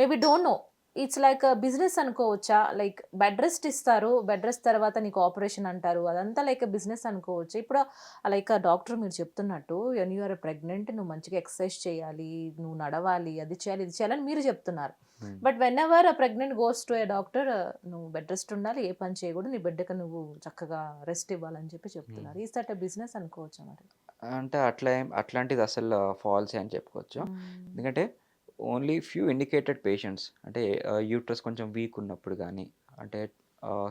Maybe don't know it's like business అనుకోవచ్చా? Like bed rest ఇస్తారు. Bed rest తర్వాత నీకు ఆపరేషన్ అంటారు. అదంతా లైక్ బిజినెస్ అనుకోవచ్చు? ఇప్పుడు లైక్ డాక్టర్ మీరు చెప్తున్నట్టు ఎన్ యూఆర్ ప్రెగ్నెంట్ నువ్వు మంచిగా ఎక్సర్సైజ్ చేయాలి నువ్వు నడవాలి అది చేయాలి ఇది చేయాలని మీరు చెప్తున్నారు. Hmm. But whenever pregnant goes to a doctor నువ్వు బెడ్ రెస్ట్ ఉండాలి ఏ పని చేయకూడదు నీ బిడ్డకి నువ్వు చక్కగా రెస్ట్ ఇవ్వాలని చెప్పి చెప్తున్నారు. ఈ దట్ బిజినెస్ అనుకోవచ్చా మరి? అంటే అట్లా అట్లాంటిది అసలు ఫాల్సే అని చెప్పుకోవచ్చు. ఎందుకంటే ఓన్లీ ఫ్యూ ఇండికేటెడ్ పేషెంట్స్. అంటే యూట్రస్ కొంచెం వీక్ ఉన్నప్పుడు కానీ అంటే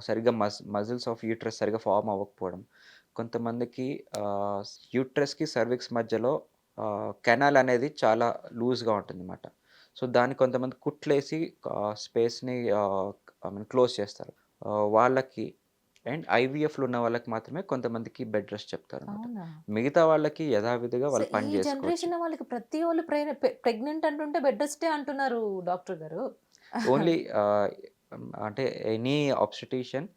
సరిగ్గా మజ్ మజిల్స్ ఆఫ్ యూట్రస్ సరిగ్గా ఫామ్ అవ్వకపోవడం. కొంతమందికి యూట్రస్కి సర్విక్స్ మధ్యలో కెనాల్ అనేది చాలా లూజ్గా ఉంటుంది అన్నమాట సో దాన్ని కొంతమంది కుట్లేసి స్పేస్ని ఐ మీన్ క్లోజ్ చేస్తారు. వాళ్ళకి అండ్ ఐవీఎఫ్లో ఉన్న వాళ్ళకి మాత్రమే కొంతమందికి బెడ్ రెస్ట్ చెప్తారు మిగతా వాళ్ళకి యథావిధిగా వాళ్ళు పని జనరేషన్ వాళ్ళకి ప్రతి వాళ్ళు ప్రెగ్నెంట్ అంటుంటే బెడ్ రెస్టే అంటున్నారు డాక్టర్ గారు. ఓన్లీ అంటే ఎనీ ఆబ్స్టిట్యూషన్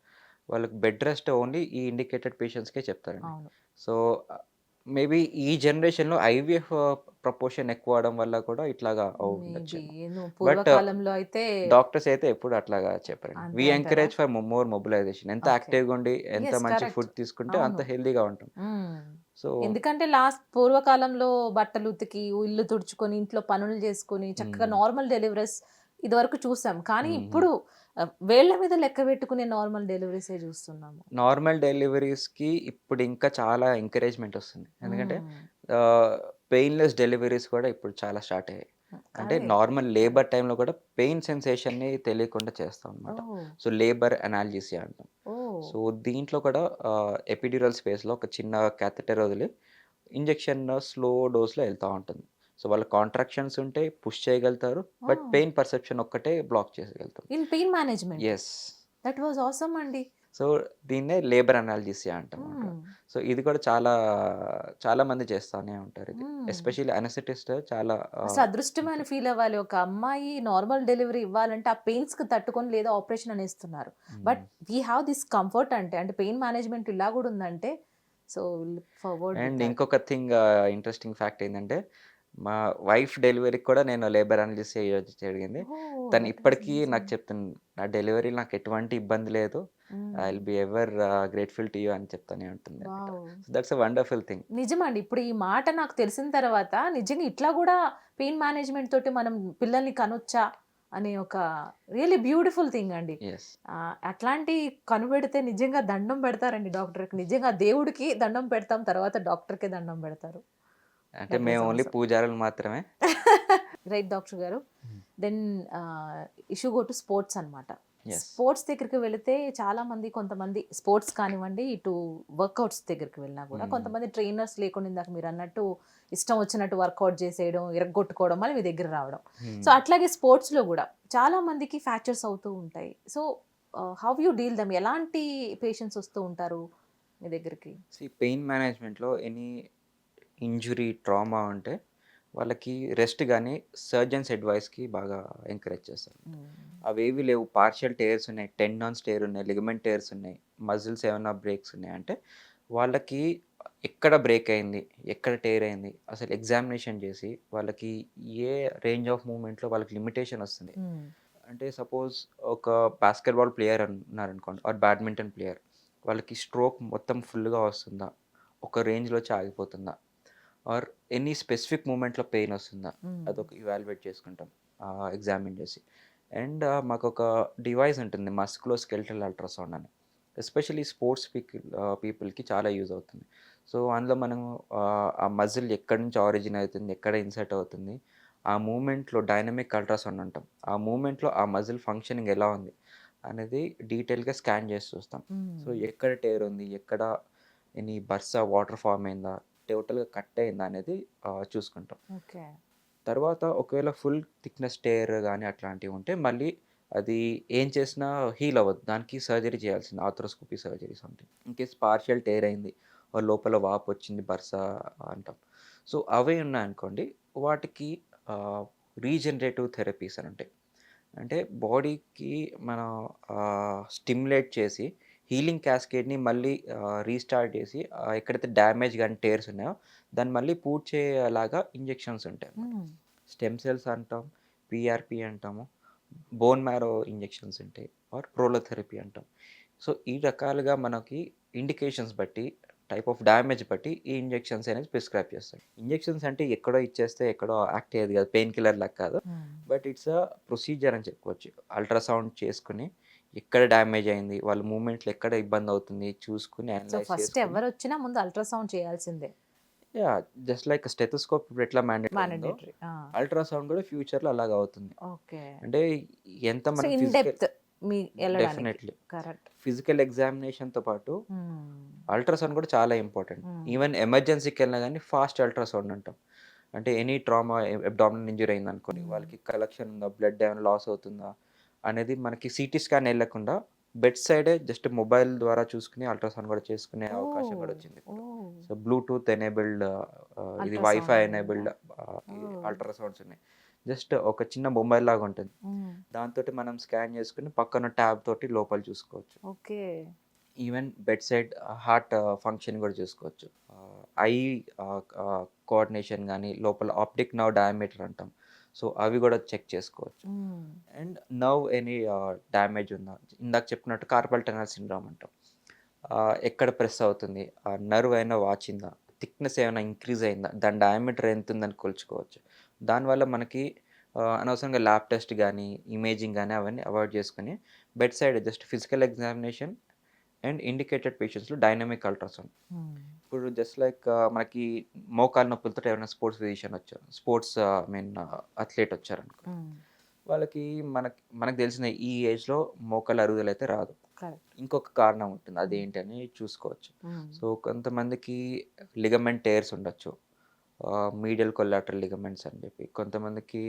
వాళ్ళకి బెడ్ రెస్ట్ ఓన్లీ ఈ ఇండికేటెడ్ పేషెంట్స్కే చెప్తారండి. సో మేబీ ఈ జనరేషన్లో ఐవీఎఫ్ ప్రపోర్షన్ ఎక్కువ అవడం వల్ల కూడా ఇట్లాగా ఉండొచ్చు అయితే డాక్టర్స్ అయితే ఎప్పుడు అట్లాగా చెప్పారండి అంతే వి? ఎంకరేజ్ ఫర్ మోర్ మొబిలైజేషన్ ఎంత. యాక్టివ్గా ఉండి ఎంత మంచి. ఫుడ్ తీసుకుంటే అంత. హెల్దీగా ఉంటాం. సో ఎందుకంటే లాస్ట్ పూర్వకాలంలో బట్టలు ఉతికి ఇల్లు తుడుచుకొని ఇంట్లో పనులు చేసుకొని చక్కగా. నార్మల్ డెలివరీస్ ఇది వరకు చూసాం కానీ. ఇప్పుడు వేళ్ళ మీద లెక్క పెట్టుకునే నార్మల్ డెలివరీసే చూస్తున్నాము? నార్మల్ డెలివరీస్కి ఇప్పుడు ఇంకా చాలా ఎంకరేజ్మెంట్ వస్తుంది. ఎందుకంటే. పెయిన్లెస్ డెలివరీస్ కూడా ఇప్పుడు చాలా స్టార్ట్ అయ్యాయి. అంటే. నార్మల్ లేబర్ టైంలో కూడా పెయిన్ సెన్సేషన్ని తెలియకుండా చేస్తాం అనమాట సో లేబర్ అనాలజీసీ అంటాం. సో దీంట్లో కూడా ఎపిడ్యూరల్ స్పేస్లో ఒక చిన్న క్యాథెటర్ వదిలి ఇంజెక్షన్ స్లో డోస్లో వెళ్తూ ఉంటుంది. సో వాళ్ళ కాంట్రాక్షన్స్ ఉంటే పుష్ చేయగలుగుతారు బట్. పెయిన్ పర్సెప్షన్ ఒక్కటే block చేసగలుగుతాం in pain management? Yes that was awesome అండి. సో దీన్నే లేబర్ అనాలజీసీ అంటాం. మ్మ్. సో ఇది కూడా చాలా చాలా మంది చేస్తానే ఉంటారు ఇది. ఎస్పెషల్లీ అనస్థెటిస్ట్ చాలా ఆ, అసలు అదృష్టమైన ఫీల్ అవ్వాలి. ఒక అమ్మాయి నార్మల్ డెలివరీ ఇవ్వాలంటే ఆ పెయిన్స్కి తట్టుకొని లేదా operation అనేస్తున్నారు. But we have this comfort అంటే అంటే పెయిన్ మేనేజ్మెంట్ ఇలా కూడా ఉందంటే సో ఫార్వర్డ్ అండ్ ఇంకొక థింగ్ ఇంట్రెస్టింగ్ ఫ్యాక్ట్ ఏంటంటే మా వైఫ్ డెలివరీకి కూడా నేను లేబర్ అనలిస్ జరిగింది. తను ఇప్పటికీ నాకు చెప్తుంది నా డెలివరీ నాకు ఎటువంటి ఇబ్బంది లేదు. I will be ever grateful to you అని చెప్తానే ఉంటుంది దట్స్ అ వండర్ఫుల్ థింగ్ నిజమండి. ఇప్పుడు ఈ మాట నాకు తెలిసిన తర్వాత నిజంగా ఇట్లా కూడా పెయిన్ మేనేజ్మెంట్ తోటి మనం పిల్లల్ని కనొచ్చా అనే ఒక రియల్లీ బ్యూటిఫుల్ థింగ్ అండి. అట్లాంటి కనుపెడితే నిజంగా దండం పెడతారండి డాక్టర్కి. నిజంగా దేవుడికి దండం పెడతాం తర్వాత డాక్టర్కి దండం పెడతారు. అంటే మేము ఓన్లీ. పూజారులు మాత్రమే. రైట్ డాక్టర్ గారు. Then issue go to sports అన్నమాట. ఎస్ స్పోర్ట్స్ దగ్గరికి వెళితే చాలా మంది కొంతమంది స్పోర్ట్స్ కానివ్వండి ఇటు వర్కౌట్స్ దగ్గరికి వెళ్ళినా కూడా Hmm. కొంతమంది ట్రైనర్స్ లేకుండా ఇందాక మీరు అన్నట్టు ఇష్టం వచ్చినట్టు వర్కౌట్ చేసేయడం ఇరగొట్టుకోవడం మళ్ళీ మీ దగ్గర రావడం. సో అట్లాగే స్పోర్ట్స్లో కూడా చాలా మందికి ఫ్రాక్చర్స్ అవుతూ ఉంటాయి. So how you deal them ఎలాంటి పేషెంట్స్ వస్తూ ఉంటారు మీ దగ్గరికి? పెయిన్ మేనేజ్మెంట్లో ఎనీ ఇంజురీ ట్రామా ఉంటే వాళ్ళకి రెస్ట్ కానీ సర్జన్స్ అడ్వైస్కి బాగా ఎంకరేజ్ చేస్తారు. అవేవి లేవు. పార్షియల్ టేర్స్ ఉన్నాయి. టెండాన్స్ టేర్ ఉన్నాయి. లిగమెంట్ టేర్స్ ఉన్నాయి. మజిల్స్ ఏమైనా బ్రేక్స్ ఉన్నాయి అంటే వాళ్ళకి ఎక్కడ బ్రేక్ అయింది? ఎక్కడ టేర్ అయింది? అసలు ఎగ్జామినేషన్ చేసి వాళ్ళకి ఏ రేంజ్ ఆఫ్ మూమెంట్లో వాళ్ళకి లిమిటేషన్ వస్తుంది? అంటే సపోజ్ ఒక బాస్కెట్బాల్ ప్లేయర్ ఉన్నారనుకోండి ఆర్ బ్యాడ్మింటన్ ప్లేయర్. వాళ్ళకి స్ట్రోక్ మొత్తం ఫుల్గా వస్తుందా? ఒక రేంజ్లో వచ్చి ఆగిపోతుందా? ఆర్ ఎనీ స్పెసిఫిక్ మూమెంట్లో పెయిన్ వస్తుందా? అదొక ఇవాల్యుయేట్ చేసుకుంటాం. ఎగ్జామిన్ చేసి. అండ్ మాకు ఒక డివైస్ ఉంటుంది మస్కులో స్కెల్టల్ అల్ట్రాసౌండ్ అని ఎస్పెషలీ స్పోర్ట్స్ పీపుల్ పీపుల్కి చాలా యూజ్ అవుతుంది. సో అందులో మనం ఆ మజిల్ ఎక్కడి నుంచి ఆరిజిన్ అవుతుంది ఎక్కడ ఇన్సర్ట్ అవుతుంది ఆ మూమెంట్లో డైనమిక్ అల్ట్రాసౌండ్ అంటాం. ఆ మూమెంట్లో ఆ మజిల్ ఫంక్షనింగ్ ఎలా ఉంది అనేది డీటెయిల్గా స్కాన్ చేసి చూస్తాం. సో ఎక్కడ టేర్ ఉంది ఎక్కడ ఎనీ బర్సా వాటర్ ఫామ్ అయిందా టోటల్గా కట్ అయిందా అనేది చూసుకుంటాం. ఓకే. తర్వాత ఒకవేళ ఫుల్ థిక్నెస్ టేర్ కానీ అట్లాంటివి ఉంటే మళ్ళీ అది ఏం చేసినా హీల్ అవ్వదు. దానికి సర్జరీ చేయాల్సింది ఆథ్రోస్కోపీ సర్జరీస్ ఉంటాయి ఇన్ కేస్ పార్షియల్ టేర్ అయింది లోపల వాపు వచ్చింది బర్స అంటాం. సో అవే ఉన్నాయనుకోండి వాటికి రీజనరేటివ్ థెరపీస్ అని ఉంటాయి. అంటే బాడీకి మనం స్టిమ్యులేట్ చేసి హీలింగ్ క్యాస్కేడ్ని మళ్ళీ రీస్టార్ట్ చేసి ఎక్కడైతే డ్యామేజ్ కానీ టేర్స్ ఉన్నాయో దాన్ని మళ్ళీ పూర్తి చేయేలాగా ఇంజెక్షన్స్ ఉంటాయి స్టెమ్ సెల్స్ అంటాం పిఆర్పి అంటాము బోన్ మ్యారో ఇంజెక్షన్స్ ఉంటాయి ఆర్ ప్రోలోథెరపీ అంటాం. సో ఈ రకాలుగా మనకి ఇండికేషన్స్ బట్టి టైప్ ఆఫ్ డ్యామేజ్ బట్టి ఈ ఇంజెక్షన్స్ అనేది ప్రిస్క్రైబ్ చేస్తాం. ఇంజెక్షన్స్ అంటే ఎక్కడో ఇచ్చేస్తే ఎక్కడో యాక్ట్ అయ్యేది కాదు పెయిన్ కిల్లర్ లాగా కాదు. బట్ ఇట్స్ అ ప్రొసీజర్ అని చెప్పుకోవచ్చు. అల్ట్రాసౌండ్ చేసుకుని ఎక్కడ డ్యామేజ్ అయింది వాళ్ళ మూమెంట్లో ఎక్కడ ఇబ్బంది అవుతుంది చూసుకుని ఫస్ట్ ఎవరు వచ్చినా ముందు అల్ట్రాసౌండ్ చేయాల్సిందే. యా జస్ట్ లైక్ స్టెథోస్కోప్ ఇప్పుడు ఎట్లా మ్యాండేట్ మాండేటరీ అల్ట్రాసౌండ్ కూడా ఫ్యూచర్లో అలాగా అవుతుంది. ఓకే. అంటే ఎంత మన డెఫినెట్లీ కరెక్ట్ ఫిజికల్ ఎగ్జామినేషన్తో పాటు అల్ట్రాసౌండ్ కూడా చాలా ఇంపార్టెంట్ Hmm. ఈవెన్ ఎమర్జెన్సీకి వెళ్ళినా కానీ ఫాస్ట్ అల్ట్రాసౌండ్ అంటాం. అంటే ఎనీ ట్రామా అబ్డామినల్ ఇంజరీ అయింది అనుకోని Hmm. వాళ్ళకి కలెక్షన్ ఉందా బ్లడ్ ఏమైనా లాస్ అవుతుందా అనేది మనకి సిటీ స్కాన్ వెళ్ళకుండా బెడ్ సైడే జస్ట్ మొబైల్ ద్వారా చూసుకుని అల్ట్రాసౌండ్ కూడా చేసుకునే అవకాశం కూడా వచ్చింది. సో బ్లూటూత్ ఎనేబుల్డ్ ఇది వైఫై? ఎనేబుల్డ్. అల్ట్రాసౌండ్స్ ఉన్నాయి. జస్ట్ ఒక చిన్న మొబైల్ లాగా ఉంటుంది. దాంతో మనం స్కాన్ చేసుకుని పక్కన ట్యాబ్ తోటి లోపల చూసుకోవచ్చు. Okay. Even bed side heart function కూడా చూసుకోవచ్చు. ఐ కోఆర్డినేషన్ కానీ లోపల ఆప్టిక్ నవ్ డయామీటర్ అంటాం. సో అవి కూడా చెక్ చేసుకోవచ్చు. అండ్ నవ్ ఎనీ డ్యామేజ్ ఉందా? ఇందాక చెప్పినట్టు కార్పల్ టనల్ సిండ్రామ్ అంటాం. ఎక్కడ ప్రెస్ అవుతుంది? ఆ నర్వ్ అయినా వాచిందా థిక్నెస్ ఏమైనా ఇంక్రీజ్ అయిందా? దాని డయామీటర్ ఎంత ఉందని కొలుచుకోవచ్చు. దానివల్ల మనకి అనవసరంగా ల్యాబ్ టెస్ట్ కానీ ఇమేజింగ్ కానీ అవన్నీ అవాయిడ్ చేసుకుని bed side just physical examination and indicated పేషెంట్స్లో dynamic ultrasound. ఇప్పుడు జస్ట్ లైక్ మనకి మోకాలు నొప్పులతో ఎవరైనా స్పోర్ట్స్ ఫిజిషియన్ వచ్చారు స్పోర్ట్స్ ఐ మీన్ అథ్లెట్ వచ్చారనుకో వాళ్ళకి మనకి మనకు తెలిసిన ఈ ఏజ్లో మోకాలు అరుగుదల అయితే రాదు. ఇంకొక కారణం ఉంటుంది అదేంటి అని చూసుకోవచ్చు సో కొంతమందికి లిగమెంట్ టేర్స్ ఉండొచ్చు మీడియల్ కొల్లాటరల్ లిగమెంట్స్ అని చెప్పి కొంతమందికి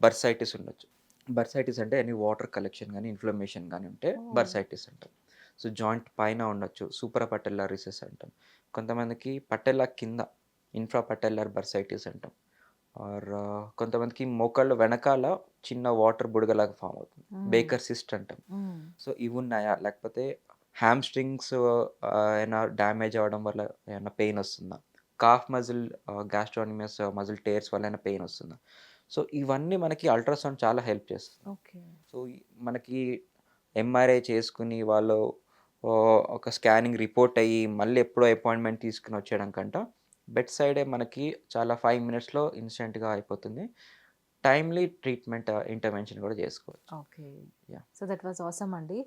బర్సైటిస్ ఉండొచ్చు. బర్సైటిస్ అంటే ఎనీ వాటర్ కలెక్షన్ కానీ ఇన్ఫ్లమేషన్ కానీ ఉంటే. బర్సైటిస్ అంటాం సో జాయింట్ పైన ఉండొచ్చు. సూపర్ పటెల్లార్ రిసెస్ అంటాం. కొంతమందికి పటెల్లా కింద ఇన్ఫ్రా పటెల్లార్ బర్సైటిస్ అంటాం. ఆర్ కొంతమందికి మోకాళ్ళ వెనకాల చిన్న వాటర్ బుడగలాగా ఫామ్ అవుతుంది. బేకర్ సిస్ట్ అంటాం. సో ఇవి ఉన్నాయా లేకపోతే హ్యామ్ స్ట్రింగ్స్ ఏమైనా డ్యామేజ్ అవ్వడం వల్ల ఏమైనా పెయిన్ వస్తుందా? Calf muscle gastrocnemius muscle tears వల్ల ఏమైనా పెయిన్ వస్తుందా? సో ఇవన్నీ మనకి అల్ట్రాసౌండ్ చాలా హెల్ప్ చేస్తుంది. ఓకే. సో మనకి ఎంఆర్ఐ చేసుకుని వాళ్ళు ఒక స్కానింగ్ రిపోర్ట్ అయ్యి మళ్ళీ ఎప్పుడో అపాయింట్మెంట్ తీసుకుని వచ్చేయడం కంట బెడ్ సైడే మనకి చాలా ఫైవ్ మినిట్స్లో ఇన్స్టెంట్గా అయిపోతుంది. టైమ్లీ ట్రీట్మెంట్ ఇంటర్వెన్షన్ కూడా చేసుకోవచ్చు. Okay. So that was awesome అండి.